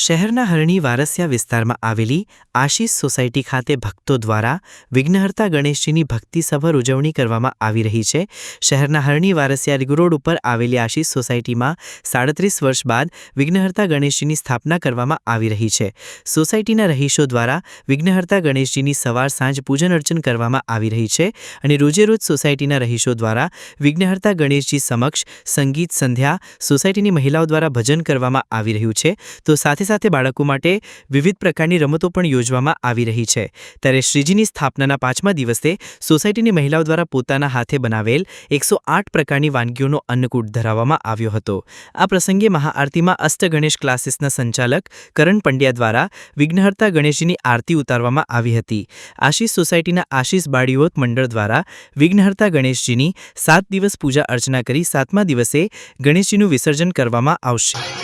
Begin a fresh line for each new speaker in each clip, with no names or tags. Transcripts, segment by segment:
શહેરના હરણી વારસિયા વિસ્તારમાં આવેલી આશીષ સોસાયટી ખાતે ભક્તો દ્વારા વિઘ્નહર્તા ગણેશજીની ભક્તિસભર ઉજવણી કરવામાં આવી રહી છે. શહેરના હરણી વારસિયા રિગુ રોડ ઉપર આવેલી આશીષ સોસાયટીમાં સાડત્રીસ વર્ષ બાદ વિઘ્નહર્તા ગણેશજીની સ્થાપના કરવામાં આવી રહી છે. સોસાયટીના રહીશો દ્વારા વિઘ્નહર્તા ગણેશજીની સવાર સાંજ પૂજન અર્ચન કરવામાં આવી રહી છે અને રોજેરોજ સોસાયટીના રહીશો દ્વારા વિઘ્નહર્તા ગણેશજી સમક્ષ સંગીત સંધ્યા સોસાયટીની મહિલાઓ દ્વારા ભજન કરવામાં આવી રહ્યું છે. તો સાથે સાથે બાળકો માટે વિવિધ પ્રકારની રમતો પણ યોજવામાં આવી રહી છે. ત્યારે શ્રીજીની સ્થાપનાના પાંચમા દિવસે સોસાયટીની મહિલાઓ દ્વારા પોતાના હાથે બનાવેલ એકસો પ્રકારની વાનગીઓનો અન્નકૂટ ધરાવવામાં આવ્યો હતો. આ પ્રસંગે મહાઆરતીમાં અષ્ટ ગણેશ ક્લાસીસના સંચાલક કરણ પંડ્યા દ્વારા વિઘ્નહર્તા ગણેશજીની આરતી ઉતારવામાં આવી હતી. આશીષ સોસાયટીના આશીષ બાળીઓત મંડળ દ્વારા વિઘ્નહર્તા ગણેશજીની સાત દિવસ પૂજા અર્ચના કરી સાતમા દિવસે ગણેશજીનું વિસર્જન કરવામાં આવશે.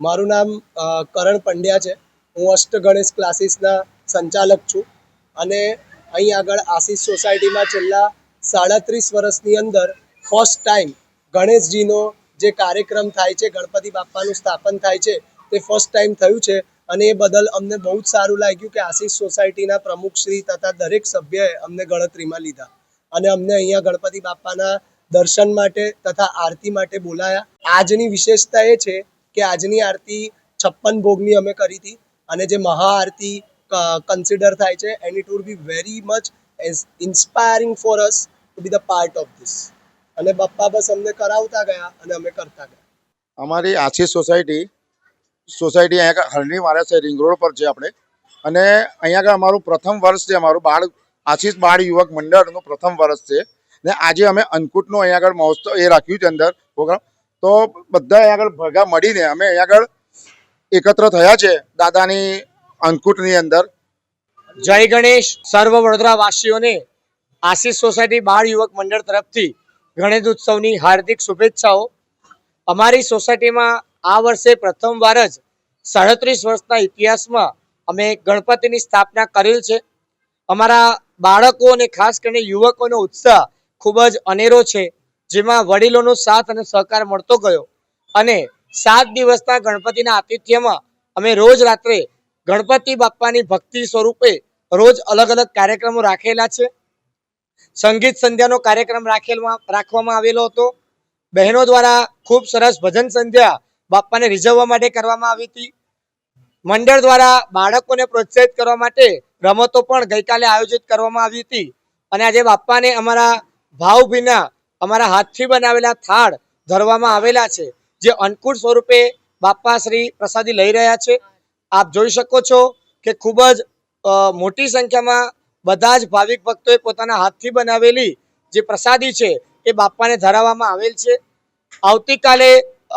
મારું નામ કરણ પંડ્યા છે. હું અષ્ટ ગણેશ ક્લાસીસના સંચાલક છું અને અહીં આગળ આશીષ સોસાયટીમાં છેલ્લા સાડત્રીસ વર્ષની અંદર ફર્સ્ટ ટાઈમ ગણેશજીનો જે કાર્યક્રમ થાય છે, ગણપતિ બાપ્પાનું સ્થાપન થાય છે, તે ફર્સ્ટ ટાઈમ થયું છે અને એ બદલ અમને બહુ જ સારું લાગ્યું કે આશીષ સોસાયટીના પ્રમુખશ્રી તથા દરેક સભ્યએ અમને ગણતરીમાં લીધા અને અમને અહીંયા ગણપતિ બાપ્પાના દર્શન માટે તથા આરતી માટે બોલાયા. આજની વિશેષતા એ છે કે આજની આરતી છપ્પન ભોગની અમે કરી હતી અને જે મહાઆરતી કન્સિડર થાય છે and it would be very much inspiring for us to be the part of this અને બપ્પા બસ અમને કરાવતા ગયા અને અમે કરતા ગયા.
અમારી આછી સોસાયટી સોસાયટી અહીંયા હરણી મારે છે, રિંગ રોડ પર છે આપણે. અને અહીંયા આગળ અમારું પ્રથમ વર્ષ છે, અમારું બાળ આશીષ બાળ યુવક મંડળનું પ્રથમ વર્ષ છે. ને આજે અમે અન્નકૂટનું અહીંયા આગળ મહોત્સવ એ રાખ્યું છે અંદર. પ્રોગ્રામ તો બધા આગળ ભેગા મળીને અમે આગળ એકત્ર થયા છે દાદાની અંકુટની અંદર.
જય ગણેશ સર્વ વડોદરા વાસીઓને આશીષ સોસાયટી બાળ યુવક મંડળ તરફથી ગણેશ ઉત્સવની હાર્દિક શુભેચ્છાઓ. અમારી સોસાયટીમાં આ વર્ષે પ્રથમવાર જ સાડત્રીસ વર્ષના ઇતિહાસમાં અમે ગણપતિની સ્થાપના કરેલ છે. અમારા બાળકો અને ખાસ કરીને યુવકોનો ઉત્સાહ ખૂબ જ અનેરો છે. જેમાં વડીલોનો સાથ અને સહકાર મળતો ગયો. અને સાત દિવસના ગણપતિના આતિથ્યમાં અમે રોજ રાત્રે ગણપતિ બાપ્પાની ભક્તિ સ્વરૂપે રોજ અલગ અલગ કાર્યક્રમો રાખેલા છે. સંગીત સંધ્યાનો કાર્યક્રમ રાખેલમાં, રાખવામાં આવેલો હતો. બહેનો દ્વારા ખૂબ સરસ ભજન સંધ્યા બાપ્પાને રીઝવવા માટે કરવામાં આવી હતી. મંડળ દ્વારા બાળકોને પ્રોત્સાહિત કરવા માટે રમતો પણ ગઈકાલે આયોજિત કરવામાં આવી હતી. અને આજે બાપ્પાને અમારા ભાવભીના અમારા હાથથી બનાવેલા થાળ ધરવામાં આવેલા છે, જે અન્નકૂટ સ્વરૂપે બાપ્પા શ્રી પ્રસાદી લઈ રહ્યા છે. આપ જોઈ શકો છો કે ખૂબ જ મોટી સંખ્યામાં બધા જ ભાવિક ભક્તોએ પોતાના હાથથી બનાવેલી જે પ્રસાદી છે, એ બાપ્પાને ધરાવવામાં આવેલ છે. આવતીકાલે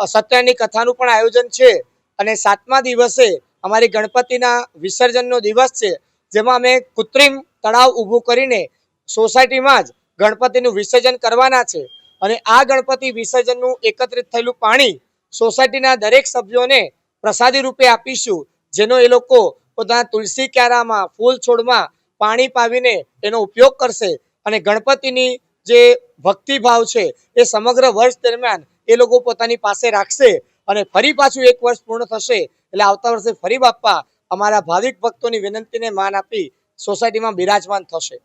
સત્યની કથાનું પણ આયોજન છે અને સાતમા દિવસે અમારી ગણપતિના વિસર્જનનો દિવસ છે, જેમાં અમે કૃત્રિમ તળાવ ઊભું કરીને સોસાયટીમાં જ ગણપતિનું વિસર્જન કરવાના છે અને આ ગણપતિ વિસર્જનનું એકત્રિત થયેલું પાણી સોસાયટીના દરેક સભ્યોને પ્રસાદી રૂપે આપીશું, જેનો એ લોકો પોતાના તુલસી ક્યારામાં, ફૂલ છોડમાં પાણી પાવીને એનો ઉપયોગ કરશે. અને ગણપતિની જે ભક્તિભાવ છે એ સમગ્ર વર્ષ દરમિયાન એ લોકો પોતાની પાસે રાખશે અને ફરી પાછું એક વર્ષ પૂર્ણ થશે એટલે આવતા વર્ષે ફરી બાપા અમારા ભાવિક ભક્તોની વિનંતીને માન આપી સોસાયટીમાં બિરાજમાન થશે.